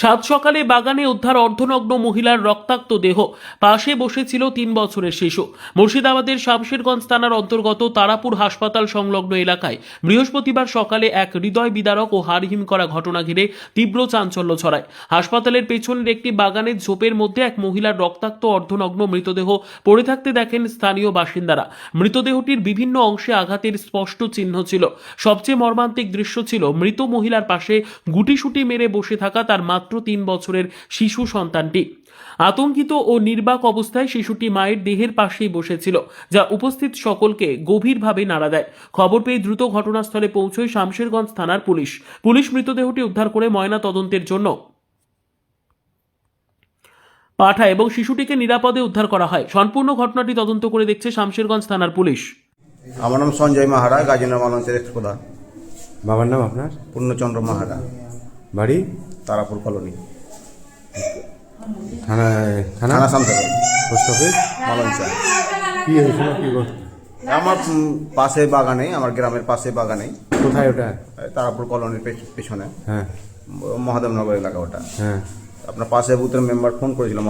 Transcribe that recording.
সাত সকালে বাগানে উদ্ধার অর্ধনগ্ন মহিলার রক্তাক্ত দেহ। পাশে বসেছিল তিন বছরের শিশু। মুর্শিদাবাদের শামশেরগঞ্জ থানার অন্তর্গত তারাপুর হাসপাতাল সংলগ্ন এলাকায় বৃহস্পতিবার সকালে এক হৃদয় বিদারক ও হাড়হিম করা ঘটনা ঘিরে তীব্র চাঞ্চল্য ছড়ায়। হাসপাতালের পেছনের একটি বাগানের ঝোপের মধ্যে এক মহিলার রক্তাক্ত অর্ধনগ্ন মৃতদেহ পড়ে থাকতে দেখেন স্থানীয় বাসিন্দারা। মৃতদেহটির বিভিন্ন অংশে আঘাতের স্পষ্ট চিহ্ন ছিল। সবচেয়ে মর্মান্তিক দৃশ্য ছিল মৃত মহিলার পাশে গুটিসুটি মেরে বসে থাকা তার মাত্র তিন বছরের শিশু সন্তানটি। আতঙ্কিত ও নির্বাক অবস্থায় শিশুটি মায়ের দেহের পাশেই বসেছিল যা উপস্থিত সকলকে গভীরভাবে নাড়া দেয়। খবর পেয়ে দ্রুত ঘটনাস্থলে পৌঁছয় শামশেরগঞ্জ থানার পুলিশ। পুলিশ মৃতদেহটি উদ্ধার করে ময়না তদন্তের জন্য পাঠায় এবং শিশুটিকে নিরাপদে উদ্ধার করা হয়। সম্পূর্ণ ঘটনাটি তদন্ত করে দেখছে শামশেরগঞ্জ থানার পুলিশ। আমার নাম সঞ্জয় মাহারা মালঞ্চের এক্স প্রধান বাবার নাম আপনার? পূর্ণচন্দ্র মাহারা। বাড়ি? তারাপুর কলোনি। থানা? থানা সামসাগর পোস্ট অফিস? মালঞ্চা। কি হয়েছিল কি আমার পাশে বাগানে আমার গ্রামের পাশে বাগানে। কোথায় ওটা? তারাপুর কলোনির পেছনে। হ্যাঁ। মহাদেবনগর এলাকা ওটা। হ্যাঁ। আপনার পাশে বুথের মেম্বার ফোন করেছিল।